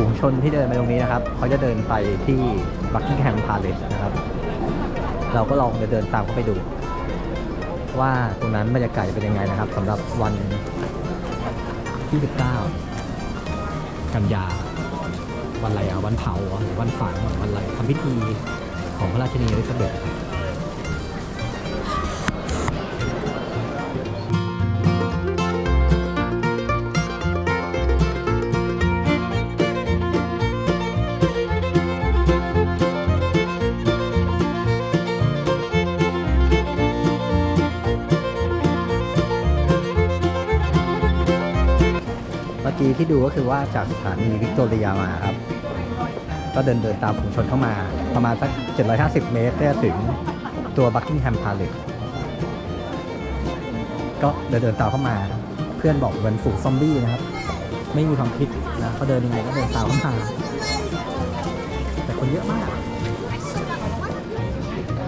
ฝูงชนที่เดินไปตรงนี้นะครับ เขาจะเดินไปที่บักกิงแฮมพาเลสนะครับ เราก็ลองเดินตามเขาไปดู ว่าตรงนั้นบรรยากาศจะเป็นยังไงนะครับสำหรับวันที่19กันยา วันอะไรอะวันเผาหรือวันฝังเหรอวันอะไรทำพิธีของพระราชินีอลิซาเบธ ที่ดูก็คือว่าจากสถานีวิกตอเรียมาครับ ก็เดินเดินตามฝูงชนเข้ามาประมาณสัก 750 เมตรก็จะถึงตัวบักกิงแฮมพาเลสก็เดินเดินตามเข้ามา เพื่อนบอกเหมือนฝูงซอมบี้นะครับ ไม่มีความคิดนะเขาเดินยังไงก็เดินตามเข้ามาแต่คนเยอะมาก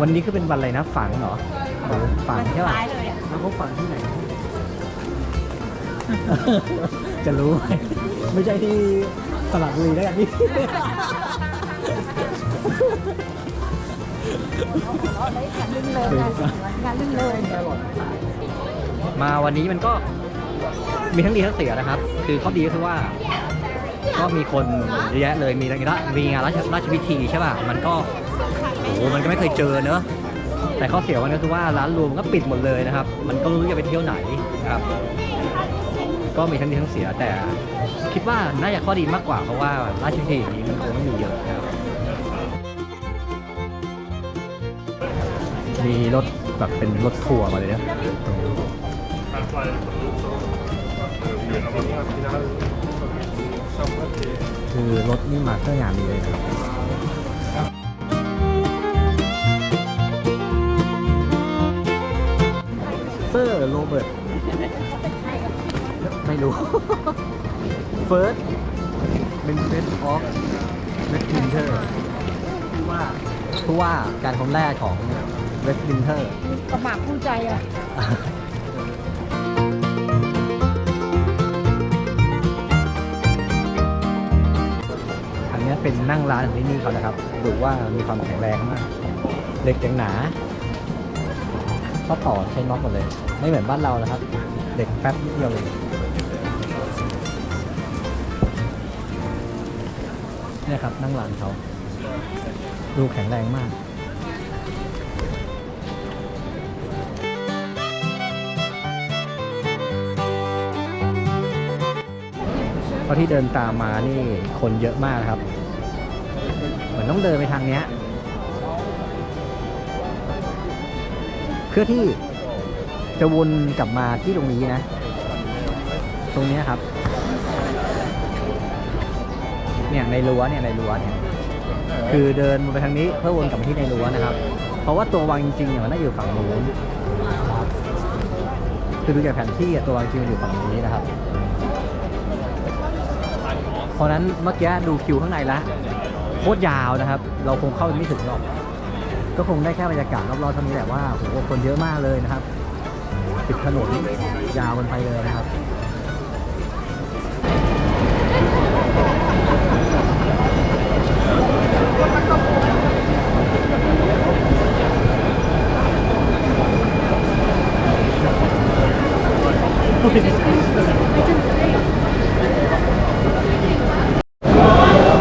วันนี้คือเป็นวันอะไรนะฝังเหรอโอ้ฝังใช่ป่ะตายเลยอะแล้วเขาฝังที่ไหน จะรู้ไหมไม่ใช่ที่สระบุรีแล้วกันพี่งานลื่นเลยงานลื่นเลยมาวันนี้มันก็มีทั้งดีทั้งเสียนะครับ คือข้อดีก็คือว่า ก็มีคนเยอะแยะเลยมีอะไรมีงานราชราชพิธีใช่ป่ะมันก็โอ้โหมันก็ไม่เคยเจอเนอะแต่ข้อเสียมันก็คือว่าร้านรวมก็ปิดหมดเลยนะครับ มันก็ไม่รู้จะไปเที่ยวไหนนะครับ ก็มีทั้งดีทั้งเสียแต่คิดว่าน่าจะข้อดีมากกว่าเพราะว่าราชพิธีอย่างนี้มันคงไม่มีเยอะนะครับมีรถแบบเป็นรถทัวร์มาเลยนะคือรถนี่มาเพื่องานนี้เลยนะครับเซอร์โรเบิร์ต ไม่รู้ เฟิร์สเป็นเฟสออฟเวสต์มินเทอร์ผู้ว่าผู้ว่าการคนแรกของเวสต์มินเทอร์ ประมาทผู้ใจอะ อันเนี้ยเป็นนั่งร้านของที่นี่เขานะครับ ดูว่ามีความแข็งแรงมาก เหล็กยังหนาข้อต่อใช้น็อตหมดเลย ไม่เหมือนบ้านเรานะครับ เด็กแป๊บนิดเดียวเลย เนี่ยครับนั่งร้านเขา ดูแข็งแรงมากเพราะที่เดินตามมานี่คนเยอะมากครับ เหมือนต้องเดินไปทางเนี้ยเพื่อที่จะวนกลับมาที่ตรงนี้นะ ตรงนี้ครับ เนี่ยในรั้วเนี่ยในรั้วเนี่ยคือเดินไปทางนี้เพื่อวนกลับมาที่ในรั้วนะครับ เพราะว่าตัววังจริงๆเนี่ยมันน่าอยู่ฝั่งนู้นคือดูจากแผนที่ตัววังจริงมันอยู่ฝั่งนี้นะครับ เพราะนั้นเมื่อกี้ดูคิวข้างในละโคตรยาวนะครับ เราคงเข้าไม่ถึงหรอก ก็คงได้แค่บรรยากาศรอบๆเท่านี้แหละว่าโอ้โหคนเยอะมากเลยนะครับติดถนนยาวกันไปเลยนะครับ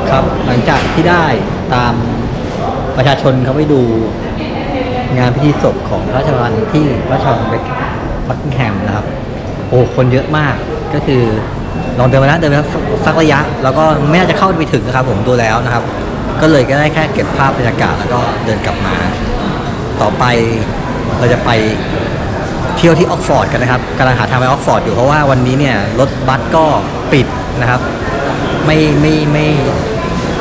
ครับหลังจากที่ได้ตามประชาชนเขาไปดูงานพิธีศพของพระราชวังที่พระราชวังเบคบักกิงแฮมนะครับ โอ้คนเยอะมากก็คือลองเดินมาแล้วเดินไปสักสักระยะ แล้วก็ไม่น่าจะเข้าไปถึงนะครับผมดูแล้วนะครับ ก็เลยก็ได้แค่เก็บภาพบรรยากาศแล้วก็เดินกลับมา ต่อไปเราจะไป เที่ยวที่ออกฟอร์ดกันนะครับกำลังหาทางไปออกฟอร์ดอยู่เพราะว่าวันนี้เนี่ยรถบัสก็ปิดนะครับ ไม่ไม่ไม่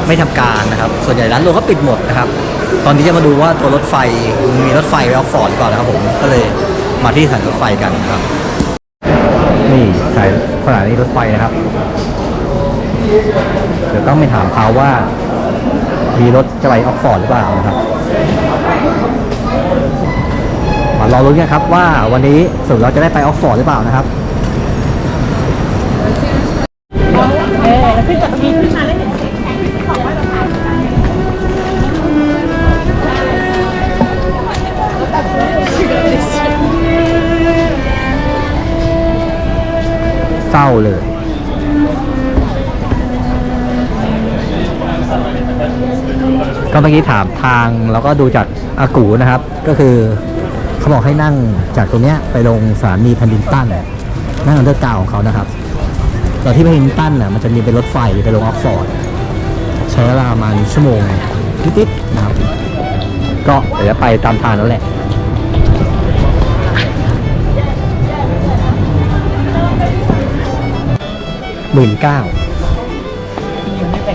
ไม่ทำการนะครับ ส่วนใหญ่ร้านรวงก็ปิดหมดนะครับ ตอนนี้จะมาดูว่าตัวรถไฟมีรถไฟไปออกฟอร์ดหรือเปล่านะครับผมก็เลยมาที่สถานรถไฟกันนะครับ นี่สายสถานีรถไฟนะครับ เดี๋ยวต้องไปถามเขาว่า มีรถจะไปออกฟอร์ดหรือเปล่านะครับ มารอรุ้นกันครับว่าวันนี้สุดเราจะได้ไปออกฟอร์ดหรือเปล่านะครับเศร้าเลยก็เมื่อกี้ถามทางแล้วก็ดูจากอากูนะครับ ก็คือ เขาบอกให้นั่งจากตรงเนี้ยไปลงสถานีพันดินตันนั่งอันเดอร์กราวของเขานะครับตอนที่พันดินตันน่ะมันจะมีเป็นรถไฟไปลงออกฟอร์ดใช้เวลาประมาณชั่วโมงนิดๆนะครับก็เดี๋ยวจะไปตามทางแล้วแหละหมื่นเก้า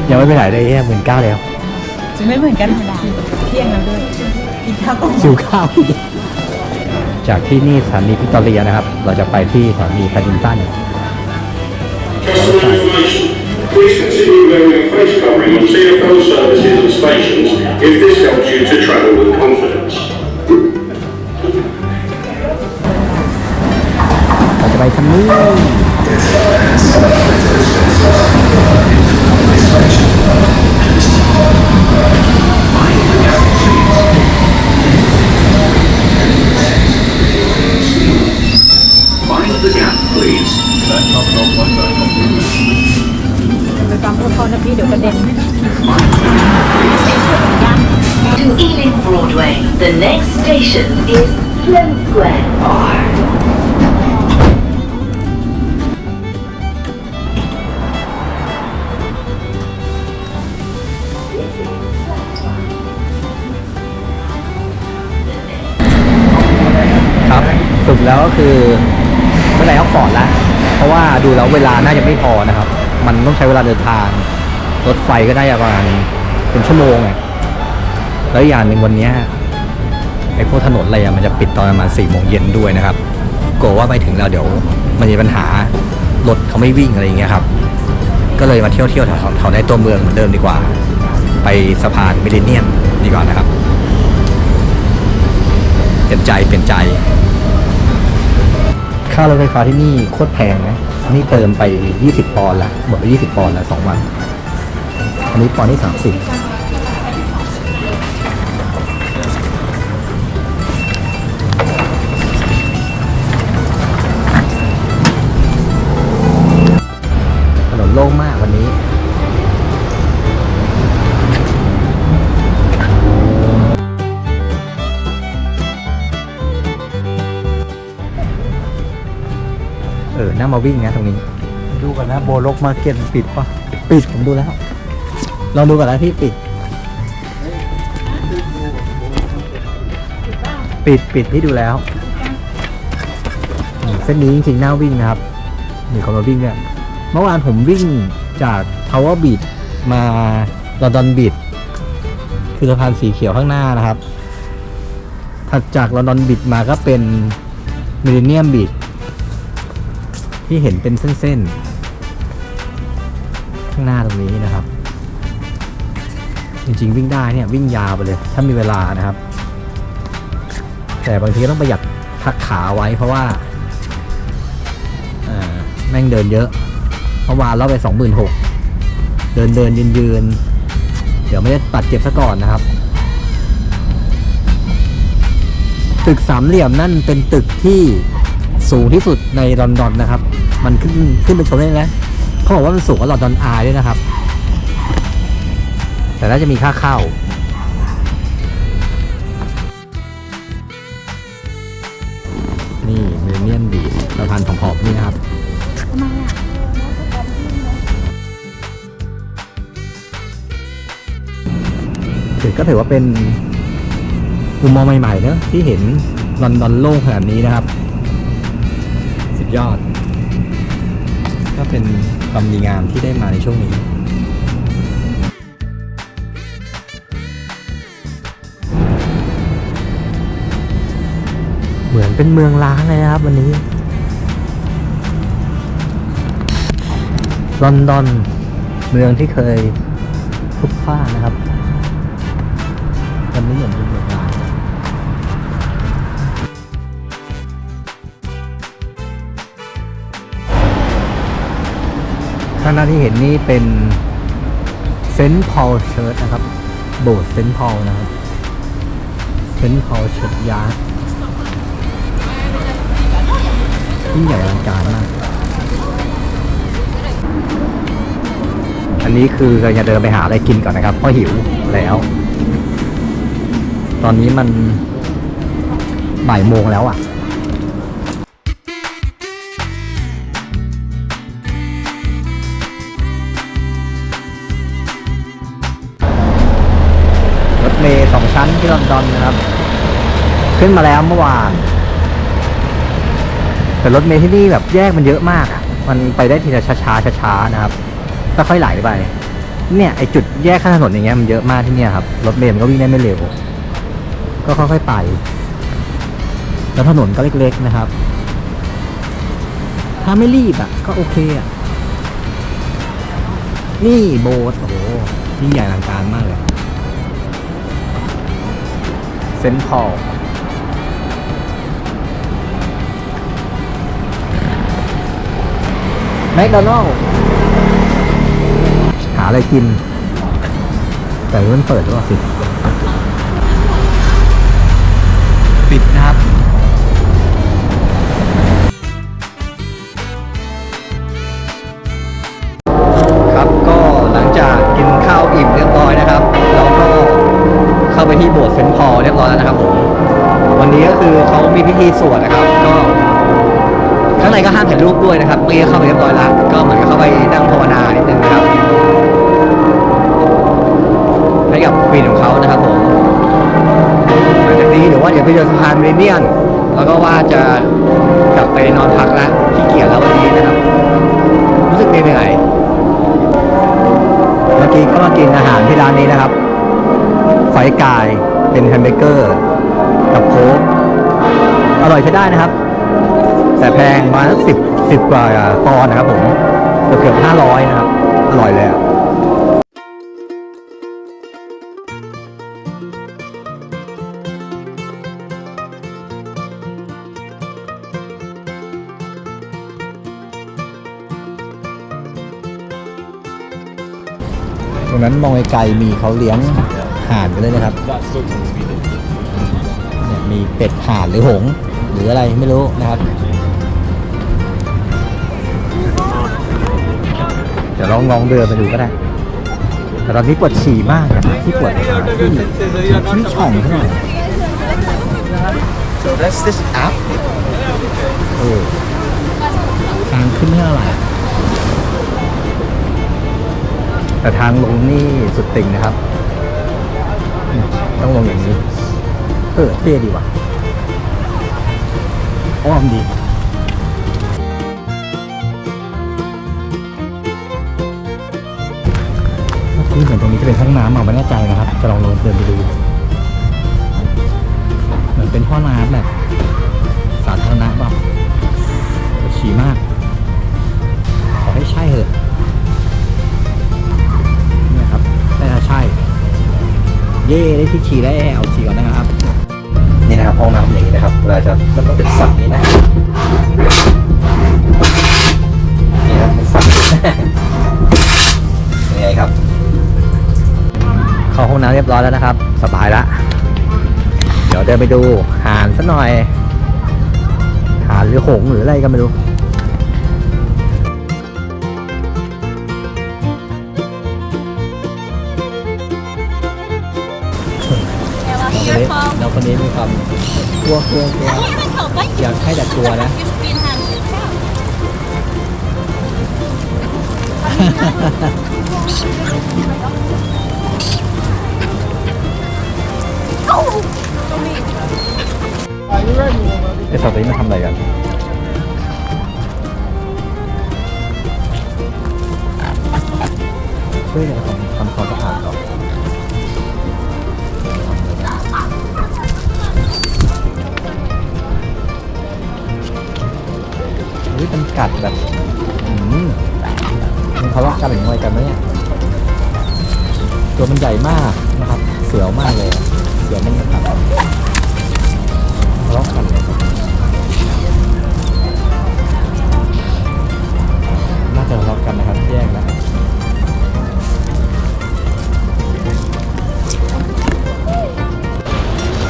ยังไม่ไปไหนเลยเนี่ยหมื่นเก้าแล้วจะไม่เหมือนกันธรรมดาเที่ยงแล้วด้วยกินข้าวก่อนซิวข้าว จากที่นี่สถานีพิกตอเรียนะครับ เราจะไปที่สถานีพาดินตัน For information, please consider wearing a face covering on CFL services and stations if this helps you to travel with confidence. เราจะไปทางนี้ Mind station is Sloane Square. ครับสรุปแล้วก็คือไม่ได้ออกฟอร์ดแล้วเพราะว่าดูแล้วเวลาน่าจะไม่พอนะครับ มันต้องใช้เวลาเดินทาง รถไฟก็ได้ประมาณเป็นชั่วโมงอะแล้วอย่างหนึ่งวันนี้ ไอ้พวกถนนอะไรอะมันจะปิดตอนประมาณสี่โมงเย็นด้วยนะครับกลัวว่าไปถึงแล้วเดี๋ยวมันมีปัญหารถเขาไม่วิ่งอะไรอย่างเงี้ยครับ ก็เลยมาเที่ยวเที่ยวแถวแถวในตัวเมืองเหมือนเดิมดีกว่า ไปสะพานมิลเลนเนียมดีกว่านะครับ เปลี่ยนใจเปลี่ยนใจ ค่ารถไฟฟ้าที่นี่โคตรแพงนะนี่เติมไป 20 ปอนด์ละหมดไป 20 ปอนด์ละสองวัน อันนี้ปอนด์ที่ 30 โล่งมากวันนี้ เออน่ามาวิ่งนะตรงนี้ ดูก่อนนะโบล็อกมาเก็ตปิดปะปิดผมดูแล้ว ลองดูก่อนนะพี่ปิด ปิดปิดที่ดูแล้วอืมเส้นนี้จริงๆน่าวิ่งนะครับ มีคนมาวิ่งเนี่ย เมื่อวานผมวิ่งจาก Tower b e a c มาลอนดอนบีดคือสะพานสีเขียวข้างหน้านะครับ ถัดจากลอนดอนบีดมาก็เป็นมิลเลเนียมบีดที่เห็นเป็นเส้นๆ ข้างหน้าตรงนี้นะครับ จริงๆ วิ่งได้เนี่ยวิ่งยาวไปเลย ถ้ามีเวลานะครับ แต่บางทีก็ต้องประหยัดพักขาไว้เพราะว่าแม่งเดินเยอะ เมื่อวานเราไปสองหมื่นหกเดินเดินยืนยืนเดี๋ยวไม่ได้ตัดเจ็บซะก่อนนะครับ ตึกสามเหลี่ยมนั่นเป็นตึกที่สูงที่สุดในลอนดอนนะครับ มันขึ้นขึ้นไปชมได้นะเขาบอกว่ามันสูงกว่าลอนดอนอายด้วยนะครับ แต่น่าจะมีค่าเข้านี่เมเนียนบีสะพานของขอบนี่นะครับทำไมอะ ก็ถือว่าเป็นมุมมองใหม่ๆเนอะที่เห็นลอนดอนโล่งขนาดนี้นะครับ สุดยอด ก็เป็นความดีงามที่ได้มาในช่วงนี้เหมือนเป็นเมืองล้างเลยนะครับ วันนี้ ลอนดอน เมืองที่เคยพลุกพล่านนะครับ วันนี้เหมือนเป็นเมืองล้างข้างหน้าที่เห็นนี่เป็นเซนต์พอลเชิร์ชนะครับ โบสถ์เซนต์พอลนะครับเซนต์พอลเชิร์ชยาร์ดยิ่งใหญ่อลังการมาก อันนี้คือกำลังจะเดินไปหาอะไรกินก่อนนะครับเพราะหิวแล้ว ตอนนี้มันบ่ายโมงแล้วอะ รถเมย์สองชั้นที่ลอนดอนนะครับ ขึ้นมาแล้วเมื่อวาน แต่รถเมย์ที่นี่แบบแยกมันเยอะมากอะ มันไปได้ทีละช้าๆช้าๆนะครับค่อยๆไหลไปเนี่ยไอจุดแยกข้างถนนอย่างเงี้ยมันเยอะมากที่เนี่ยครับ รถเมย์มันก็วิ่งได้ไม่เร็ว ก็ค่อยๆไป แล้วถนนก็เล็กๆนะครับ ถ้าไม่รีบอะ ก็โอเคอะ นี่โบสโอ้โหยิ่งใหญ่อลังการมากเลยเซนต์พอลแมคโดนัลล์หาอะไรกิน แต่มันเปิดหรือเปล่าสิ ปิดนะครับครับก็หลังจากกินข้าวอิ่มเรียบร้อยนะครับ เราก็เข้าไปที่โบสถ์เซนต์พอลเรียบร้อยแล้วนะครับผมวันนี้ก็คือเขามีพิธีสวดนะครับ ก็ข้างในก็ห้ามถ่ายรูปด้วยนะครับเมื่อเข้าไปเรียบร้อยแล้วก็เหมือนกับเข้าไปนั่งภาวนานิดนึงนะครับให้กับควีนของเขานะครับผม งจากนี้เดี๋ยวว่าเดี๋ยวไปเดินสะพานเมเนียน แล้วก็ว่าจะกลับไปนอนพักแล้วขี้เกียจแล้ววันนี้นะครับ รู้สึกเหนื่อยเมื่อกี้ก็มากินอาหารที่ร้านนี้นะครับไฟกายเป็นแฮมเบอร์เกอร์ กับโค้กอร่อยใช้ได้นะครับ แต่แพงมาสักสิบสิบกว่าปอนนะครับผมเกือบเกือบห้าร้อยนะครับ อร่อยเลยอะ นั้นมองไกลๆมีเขาเลี้ยงห่านกันเลยนะครับเนี่ยมีเป็ดห่านหรือหงส์หรืออะไรไม่รู้นะครับ เดี๋ยวลองลองเดินไปดูก็ได้ แต่ตอนนี้ปวดฉี่มากนะที่ปวดขาที่ที่ช่องเท่าไหร่ So that's this app. เออทางขึ้นไม่เท่าไหร่ แต่ทางลงนี่สุดติ่งนะครับ ต้องลงอย่างนี้ เออเท่ดีว่ะอ้อมดีเมื่อกี้เหมือนตรงนี้จะเป็นห้องน้ำเอะไม่แน่ใจนะครับ จะลองลงเดินไปดูเหมือนเป็นห้องน้ำแบบ สาธารณะเปล่าปวดฉี่มาก ขอให้ใช่เหอะ เย่ได้ที่ฉี่แล้วเอาฉี่ก่อนนะครับนี่นะครับห้องน้ำอย่างนี้นะครับเวลาจะมันต้องเป็นสักนี้นะนี่นะเป็นสักยังไงครับ เข้าห้องน้ำเรียบร้อยแล้วนะครับ สบายละเดี๋ยวเดินไปดูหานสักหน่อยหานหรือหงส์หรืออะไรก็ไม่รู้ เราคนนี้มีความกลัวกลัวกลัวอยากให้แต่กลัวนะไอ้สัตว์ตัวนี้มันทำอะไรกันช่วยกันทำทำความสะอาดก่อน เฮ้ยมันกัดแบบอืมมันทะเลาะกันหรืออะไรกันไหมเนี่ยตัวมันใหญ่มากนะครับ เสียวมากเลย เสียวมันกัดทะเลาะกันน่าจะทะเลาะกันนะครับแยกแล้ว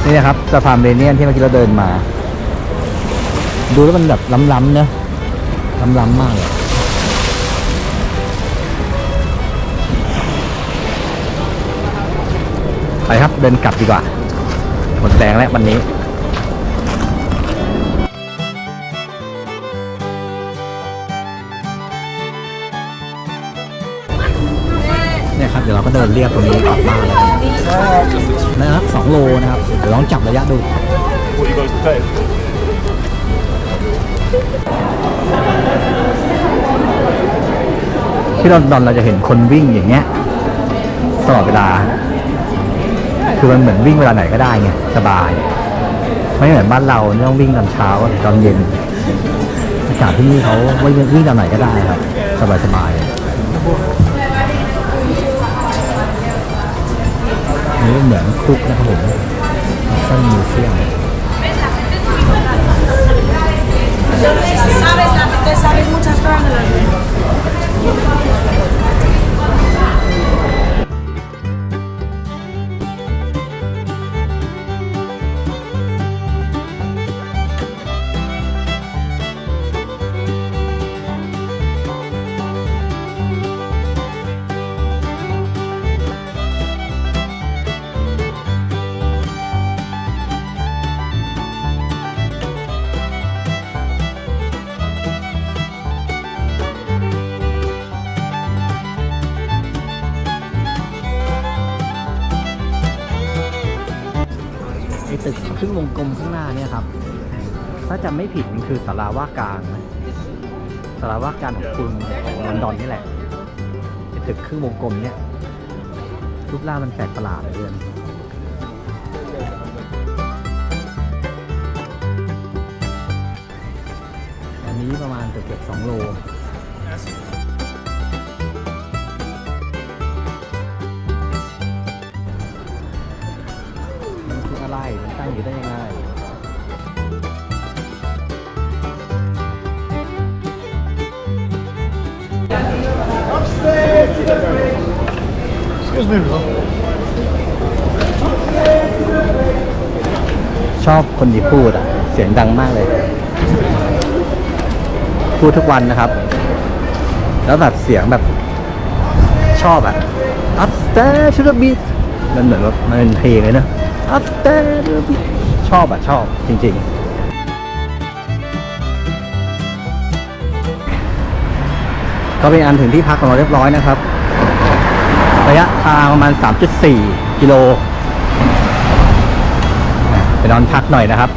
นี่นะครับสะพานเรเนียนที่เมื่อกี้เราเดินมา ดูแล้วมันแบบล้ำๆเนอะ ล้ำๆมากเลยไปครับเดินกลับดีกว่าหมดแรงแล้ววันนี้เนี่ยครับเดี๋ยวเราก็เดินเรียบตรงนี้ออกบบ้านนะครับสองโลนะครับเดี๋ยวลองจับระยะดู ที่ลอนดอนเราจะเห็นคนวิ่งอย่างเงี้ยตลอดเวลา คือมันเหมือนวิ่งเวลาไหนก็ได้ไงสบาย ไม่เหมือนบ้านเราเนี่ยต้องวิ่งตอนเช้าตอนเย็นอากาศที่นี่เขาวิ่งวิ่งตอนไหนก็ได้ครับ สบายสบายนี่เหมือนคุกนะครับผมซันมิวเซียม Entonces sabéis muchas cosas de los mismos. กลมข้างหน้าเนี่ยครับ ถ้าจำไม่ผิดมันคือสาราว่าการนะสาราว่าการของคุณลอนดอนนี่แหละตึกครึ่งวงกลมเนี่ยรูปร่างมันแปลกประหลาดเลยเดือนอันนี้ประมาณเกือบเกือบสองโลมันคืออะไรมันตั้งอยู่ได้ยังไง ชอบคนที่พูดอะ เสียงดังมากเลย พูดทุกวันนะครับ แล้วแบบเสียงแบบชอบอะ upstairs to the beat มันเหมือนว่ามันเป็นเพลงเลยนะ upstairs to the beat ชอบอะ ชอบจริง ๆก็เป็นอันถึงที่พักของเราเรียบร้อยนะครับ ระยะทางประมาณ 3.4 กิโล ไปนอนพักหน่อยนะครับ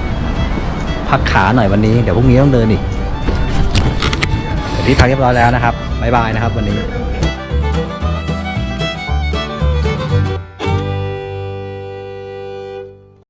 พักขาหน่อยวันนี้ เดี๋ยวพรุ่งนี้ต้องเดินอีกที่พักเรียบร้อยแล้วนะครับ บ๊ายบายนะครับวันนี้